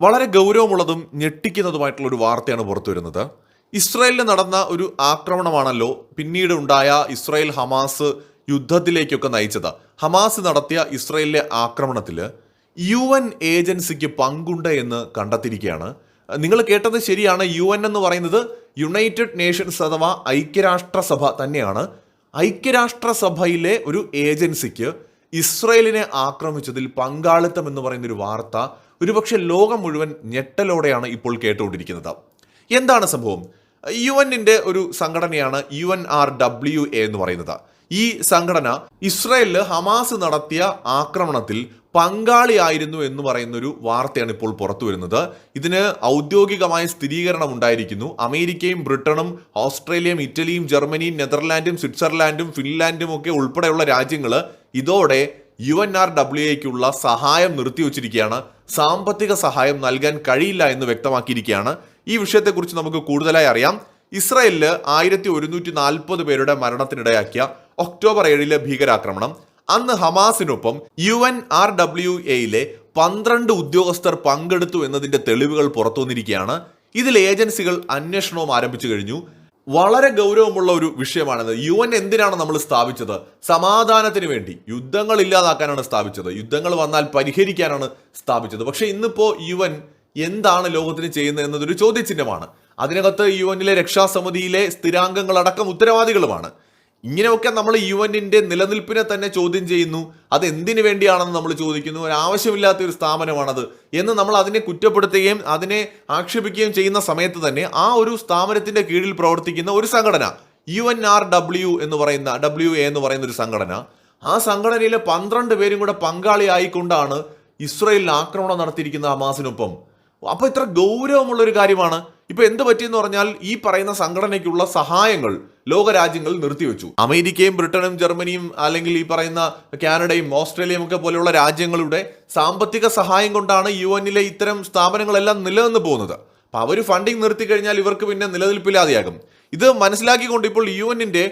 വളരെ ഗൗരവമുള്ളതും ഞെട്ടിക്കുന്നതുമായിട്ടുള്ള ഒരു വാർത്തയാണ് പുറത്തു വരുന്നത് ഇസ്രായേലിൽ നടന്ന ഒരു ആക്രമണമാണല്ലോ പിന്നീട് ഉണ്ടായ ഇസ്രായേൽ ഹമാസ് യുദ്ധത്തിലേക്കൊക്കെ നയിച്ചത്. ഹമാസ് നടത്തിയ ഇസ്രായേലിലെ ആക്രമണത്തിൽ യു എൻ ഏജൻസിക്ക് പങ്കുണ്ട് എന്ന് കണ്ടെത്തിയിരിക്കുകയാണ്. നിങ്ങൾ കേട്ടത് ശരിയാണ്. യു എൻ എന്ന് പറയുന്നത് യുണൈറ്റഡ് നേഷൻസ് അഥവാ ഐക്യരാഷ്ട്രസഭ തന്നെയാണ്. ഐക്യരാഷ്ട്രസഭയിലെ ഒരു ഏജൻസിക്ക് ഇസ്രയേലിനെ ആക്രമിച്ചതിൽ പങ്കാളിത്തം എന്ന് പറയുന്നൊരു വാർത്ത ഒരുപക്ഷെ ലോകം മുഴുവൻ ഞെട്ടലോടെയാണ് ഇപ്പോൾ കേട്ടുകൊണ്ടിരിക്കുന്നത്. എന്താണ് സംഭവം? യു എന്നിന്റെ ഒരു സംഘടനയാണ് U N R W A എന്ന് പറയുന്നത്. ഈ സംഘടന ഇസ്രയേലിൽ ഹമാസ് നടത്തിയ ആക്രമണത്തിൽ പങ്കാളിയായിരുന്നു എന്ന് പറയുന്ന ഒരു വാർത്തയാണ് ഇപ്പോൾ പുറത്തു വരുന്നത്. ഇതിന് ഔദ്യോഗികമായ സ്ഥിരീകരണം ഉണ്ടായിരിക്കുന്നു. അമേരിക്കയും ബ്രിട്ടനും ഓസ്ട്രേലിയയും ഇറ്റലിയും ജർമ്മനിയും നെതർലാൻഡും സ്വിറ്റ്സർലാൻഡും ഫിൻലാൻഡും ഒക്കെ ഉൾപ്പെടെയുള്ള രാജ്യങ്ങൾ ഇതോടെ യു എൻ ആർ ഡബ്ല്യു എക്കുള്ള സഹായം നിർത്തിവച്ചിരിക്കുകയാണ്. സാമ്പത്തിക സഹായം നൽകാൻ കഴിയില്ല എന്ന് വ്യക്തമാക്കിയിരിക്കുകയാണ്. ഈ വിഷയത്തെക്കുറിച്ച് നമുക്ക് കൂടുതലായി അറിയാം. ഇസ്രയേലിൽ ആയിരത്തി ഒരുന്നൂറ്റി നാൽപ്പത് പേരുടെ മരണത്തിനിടയാക്കിയ ഒക്ടോബർ ഏഴിലെ ഭീകരാക്രമണം. അന്ന് ഹമാസിനൊപ്പം യു എൻ ആർ ഡബ്ല്യു എയിലെ പന്ത്രണ്ട് ഉദ്യോഗസ്ഥർ പങ്കെടുത്തു എന്നതിന്റെ തെളിവുകൾ പുറത്തു വന്നിരിക്കുകയാണ് ഇതിൽ ഏജൻസികൾ അന്വേഷണവും ആരംഭിച്ചു കഴിഞ്ഞു. വളരെ ഗൗരവമുള്ള ഒരു വിഷയമാണിത്. യു എൻ എന്തിനാണ് നമ്മൾ സ്ഥാപിച്ചത്? സമാധാനത്തിന് വേണ്ടി. യുദ്ധങ്ങൾ ഇല്ലാതാക്കാനാണ് സ്ഥാപിച്ചത്. യുദ്ധങ്ങൾ വന്നാൽ പരിഹരിക്കാനാണ് സ്ഥാപിച്ചത്. പക്ഷെ ഇന്നിപ്പോ യു എൻ എന്താണ് ലോകത്തിന് ചെയ്യുന്നത് എന്നതൊരു ചോദ്യചിഹ്നമാണ്. അതിനകത്ത് യു എന്നിലെ രക്ഷാസമിതിയിലെ സ്ഥിരാംഗങ്ങളടക്കം ഉത്തരവാദികളുമാണ്. ഇങ്ങനെയൊക്കെ നമ്മൾ യു എന്നിന്റെ നിലനിൽപ്പിനെ തന്നെ ചോദ്യം ചെയ്യുന്നു. അത് എന്തിനു വേണ്ടിയാണെന്ന് നമ്മൾ ചോദിക്കുന്നു. ഒരു ആവശ്യമില്ലാത്ത ഒരു സ്ഥാപനമാണത്. എന്ന് നമ്മൾ അതിനെ കുറ്റപ്പെടുത്തുകയും അതിനെ ആക്ഷേപിക്കുകയും ചെയ്യുന്ന സമയത്ത് തന്നെ ആ ഒരു സ്ഥാപനത്തിന്റെ കീഴിൽ പ്രവർത്തിക്കുന്ന ഒരു സംഘടന യു എൻ ആർ ഡബ്ല്യു എന്ന് പറയുന്ന ഡബ്ല്യു എ എന്ന് പറയുന്ന ഒരു സംഘടന ആ സംഘടനയിലെ പന്ത്രണ്ട് പേരും കൂടെ പങ്കാളിയായിക്കൊണ്ടാണ് ഇസ്രയേലിൽ ആക്രമണം നടത്തിയിരിക്കുന്ന ഹമാസിനൊപ്പം. അപ്പൊ ഇത്ര ഗൗരവമുള്ള ഒരു കാര്യമാണ്. ഇപ്പൊ എന്ത് പറ്റിയെന്ന് പറഞ്ഞാൽ ഈ പറയുന്ന സംഘടനയ്ക്കുള്ള സഹായങ്ങൾ ലോകരാജ്യങ്ങൾ നിർത്തിവെച്ചു. അമേരിക്കയും ബ്രിട്ടനും ജർമ്മനിയും അല്ലെങ്കിൽ ഈ പറയുന്ന കാനഡയും ഓസ്ട്രേലിയയും ഒക്കെ പോലെയുള്ള രാജ്യങ്ങളുടെ സാമ്പത്തിക സഹായം കൊണ്ടാണ് യു എന്നിലെ ഇത്തരം സ്ഥാപനങ്ങളെല്ലാം നിലനിന്ന് പോകുന്നത്. അപ്പൊ അവർ ഫണ്ടിങ് നിർത്തി കഴിഞ്ഞാൽ ഇവർക്ക് പിന്നെ നിലനിൽപ്പില്ലാതെയാകും. ഇത് മനസ്സിലാക്കിക്കൊണ്ട് ഇപ്പോൾ യു എന്നിന്റെ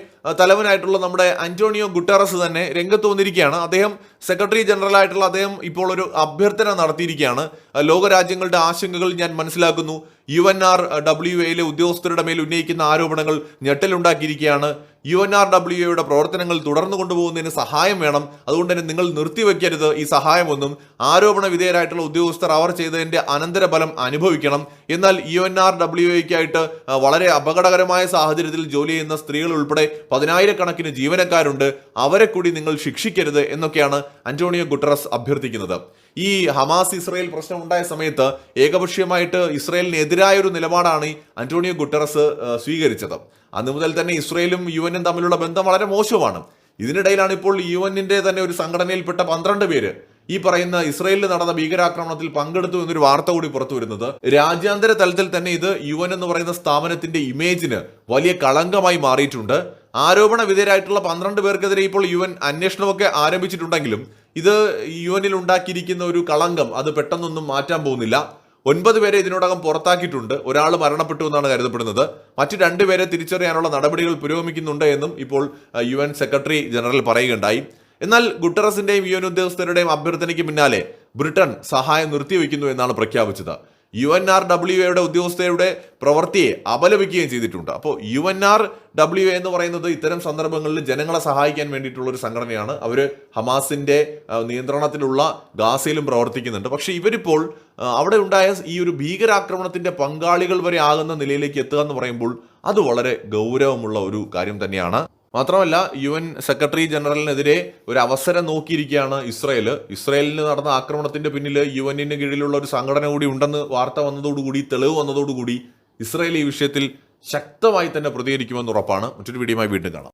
തലവനായിട്ടുള്ള നമ്മുടെ അന്റോണിയോ ഗുട്ടറസ് തന്നെ രംഗത്ത് വന്നിരിക്കുകയാണ്. അദ്ദേഹം സെക്രട്ടറി ജനറൽ ആയിട്ടുള്ള അദ്ദേഹം ഇപ്പോൾ ഒരു അഭ്യർത്ഥന നടത്തിയിരിക്കുകയാണ്. ലോകരാജ്യങ്ങളുടെ ആശങ്കകൾ ഞാൻ മനസ്സിലാക്കുന്നു. യു എൻ ആർ ഡബ്ല്യു എയിലെ ഉദ്യോഗസ്ഥരുടെ മേൽ ഉന്നയിക്കുന്ന ആരോപണങ്ങൾ ഞെട്ടലുണ്ടാക്കിയിരിക്കുകയാണ്. യു എൻ ആർ ഡബ്ല്യു എയുടെ പ്രവർത്തനങ്ങൾ തുടർന്നു കൊണ്ടുപോകുന്നതിന് സഹായം വേണം. അതുകൊണ്ട് തന്നെ നിങ്ങൾ നിർത്തിവെക്കരുത് ഈ സഹായമൊന്നും. ആരോപണ വിധേയരായിട്ടുള്ള ഉദ്യോഗസ്ഥർ അവർ ചെയ്തതിന്റെ അനന്തരഫലം അനുഭവിക്കണം. എന്നാൽ യു എൻ ആർ ഡബ്ല്യു എക്കായിട്ട് വളരെ അപകടകരമായ സാഹചര്യത്തിൽ ജോലി ചെയ്യുന്ന സ്ത്രീകൾ ഉൾപ്പെടെ പതിനായിരക്കണക്കിന് ജീവനക്കാരുണ്ട്. അവരെ കൂടി നിങ്ങൾ ശിക്ഷിക്കരുത് എന്നൊക്കെയാണ് അന്റോണിയോ ഗുട്ടറസ് അഭ്യർത്ഥിക്കുന്നത്. ഈ ഹമാസ് ഇസ്രയേൽ പ്രശ്നം ഉണ്ടായ സമയത്ത് ഏകപക്ഷീയമായിട്ട് ഇസ്രയേലിനെതിരായ ഒരു നിലപാടാണ് അന്റോണിയോ ഗുട്ടറസ് സ്വീകരിച്ചത്. അന്ന് മുതൽ തന്നെ ഇസ്രയേലും യു എനും തമ്മിലുള്ള ബന്ധം വളരെ മോശമാണ്. ഇതിനിടയിലാണ് ഇപ്പോൾ യു എന്നിന്റെ തന്നെ ഒരു സംഘടനയിൽപ്പെട്ട പന്ത്രണ്ട് പേര് ഈ പറയുന്ന ഇസ്രയേലിൽ നടന്ന ഭീകരാക്രമണത്തിൽ പങ്കെടുത്തു എന്നൊരു വാർത്ത കൂടി പുറത്തു വരുന്നത്. രാജ്യാന്തര തലത്തിൽ തന്നെ ഇത് യു എന്ന് പറയുന്ന സ്ഥാപനത്തിന്റെ ഇമേജിന് വലിയ കളങ്കമായി മാറിയിട്ടുണ്ട്. ആരോപണ വിധേയരായിട്ടുള്ള പന്ത്രണ്ട് പേർക്കെതിരെ ഇപ്പോൾ യു എൻ അന്വേഷണമൊക്കെ ആരംഭിച്ചിട്ടുണ്ടെങ്കിലും ഇത് യു എനിൽ ഉണ്ടാക്കിയിരിക്കുന്ന ഒരു കളങ്കം അത് പെട്ടെന്നൊന്നും മാറ്റാൻ പോകുന്നില്ല. ഒൻപത് പേരെ ഇതിനോടകം പുറത്താക്കിയിട്ടുണ്ട്. ഒരാൾ മരണപ്പെട്ടു എന്നാണ് കരുതപ്പെടുന്നത്. മറ്റ് രണ്ടുപേരെ തിരിച്ചറിയാനുള്ള നടപടികൾ പുരോഗമിക്കുന്നുണ്ട് എന്നും ഇപ്പോൾ യു സെക്രട്ടറി ജനറൽ പറയുകയുണ്ടായി. എന്നാൽ ഗുട്ടറസിന്റെയും യു എൻ ഉദ്യോഗസ്ഥരുടെയും അഭ്യർത്ഥനയ്ക്ക് പിന്നാലെ ബ്രിട്ടൻ സഹായം നിർത്തിവെക്കുന്നു എന്നാണ് പ്രഖ്യാപിച്ചത്. യു എൻ ആർ ഡബ്ല്യു എയുടെ ഉദ്യോഗസ്ഥരുടെ പ്രവൃത്തിയെ അപലപിക്കുകയും ചെയ്തിട്ടുണ്ട്. അപ്പോൾ U N R W A എന്ന് പറയുന്നത് ഇത്തരം സന്ദർഭങ്ങളിൽ ജനങ്ങളെ സഹായിക്കാൻ വേണ്ടിയിട്ടുള്ള ഒരു സംഘടനയാണ്. അവർ ഹമാസിന്റെ നിയന്ത്രണത്തിലുള്ള ഗാസയിലും പ്രവർത്തിക്കുന്നുണ്ട്. പക്ഷേ ഇവരിപ്പോൾ അവിടെ ഉണ്ടായ ഈ ഒരു ഭീകരാക്രമണത്തിന്റെ പങ്കാളികൾ വരെ ആകുന്ന നിലയിലേക്ക് എത്തുക എന്ന് പറയുമ്പോൾ അത് വളരെ ഗൗരവമുള്ള ഒരു കാര്യം തന്നെയാണ്. മാത്രമല്ല യു എൻ സെക്രട്ടറി ജനറലിനെതിരെ ഒരു അവസരം നോക്കിയിരിക്കുകയാണ് ഇസ്രയേൽ ഇസ്രയേലിന് നടന്ന ആക്രമണത്തിന്റെ പിന്നിൽ യു എന്നിന് കീഴിലുള്ള ഒരു സംഘടന കൂടി ഉണ്ടെന്ന് വാർത്ത വന്നതോടുകൂടി തെളിവ് വന്നതോടുകൂടി ഇസ്രയേൽ ഈ വിഷയത്തിൽ ശക്തമായി തന്നെ പ്രതികരിക്കുമെന്ന് ഉറപ്പാണ്. മറ്റൊരു വീഡിയോയുമായി വീണ്ടും കാണാം.